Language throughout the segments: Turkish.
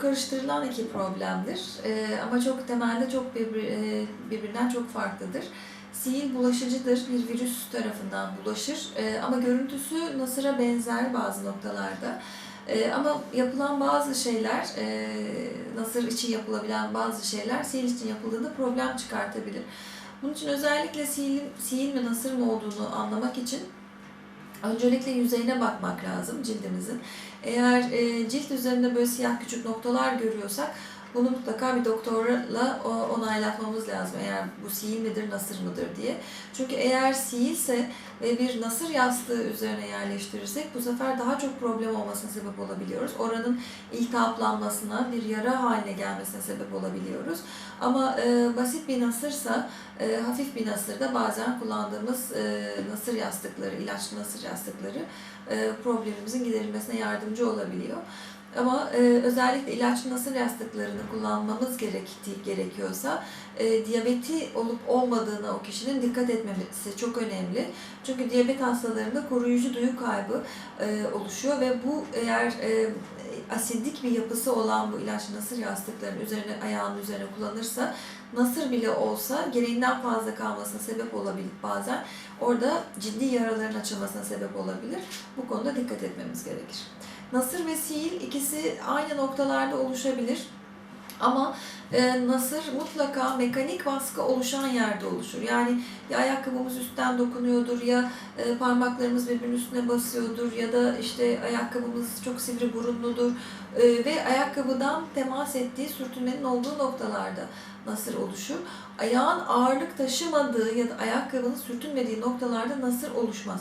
karıştırılan iki problemdir. Ee, ama çok temelde çok birbir, e, birbirinden çok farklıdır. Sil bulaşıcıdır, bir virüs tarafından bulaşır Ee, ama görüntüsü nasıra benzer bazı noktalarda. Ee, ama yapılan bazı şeyler, e, nasır için yapılabilen bazı şeyler sil için yapıldığında problem çıkartabilir. Bunun için özellikle sil, sil mi nasır mı olduğunu anlamak için öncelikle yüzeyine bakmak lazım cildimizin. Eğer e, cilt üzerinde böyle siyah küçük noktalar görüyorsak bunu mutlaka bir doktorla onaylatmamız lazım. Eğer bu sil midir, nasır mıdır diye. Çünkü eğer silse ve bir nasır yastığı üzerine yerleştirirsek bu sefer daha çok problem olmasına sebep olabiliyoruz. Oranın iltihaplanmasına, bir yara haline gelmesine sebep olabiliyoruz. Ama e, basit bir nasırsa, e, hafif bir nasırda bazen kullandığımız e, nasır yastıkları, ilaçlı nasır yastıkları e, problemimizin giderilmesine yardımcı olabiliyor. Ama e, özellikle ilaçlı nasır yastıklarını kullanmamız gerektiği gerekiyorsa e, diyabeti olup olmadığına o kişinin dikkat etmemesi çok önemli. Çünkü diyabet hastalarında koruyucu duyu kaybı e, oluşuyor ve bu eğer e, asidik bir yapısı olan bu ilaçlı nasır yastıklarının üzerine ayağının üzerine kullanırsa nasır bile olsa gereğinden fazla kalmasına sebep olabilir bazen. Orada ciddi yaraların açılmasına sebep olabilir. Bu konuda dikkat etmemiz gerekir. Nasır ve sil ikisi aynı noktalarda oluşabilir. Ama e, nasır mutlaka mekanik baskı oluşan yerde oluşur. Yani ya ayakkabımız üstten dokunuyordur ya e, parmaklarımız birbirinin üstüne basıyordur ya da işte ayakkabımız çok sivri burunludur e, ve ayakkabıdan temas ettiği sürtünmenin olduğu noktalarda nasır oluşur. Ayağın ağırlık taşımadığı ya da ayakkabının sürtünmediği noktalarda nasır oluşmaz.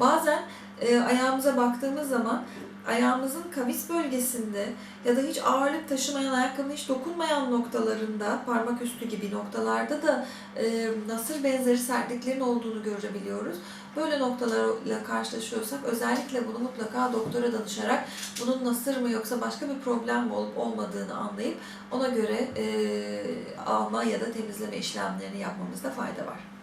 Bazen e, ayağımıza baktığımız zaman ayağımızın kavis bölgesinde ya da hiç ağırlık taşımayan, ayakkabının hiç dokunmayan noktalarında, parmak üstü gibi noktalarda da e, nasır benzeri sertliklerin olduğunu görebiliyoruz. Böyle noktalarla karşılaşıyorsak özellikle bunu mutlaka doktora danışarak bunun nasır mı yoksa başka bir problem mi olup olmadığını anlayıp ona göre e, alma ya da temizleme işlemlerini yapmamızda fayda var.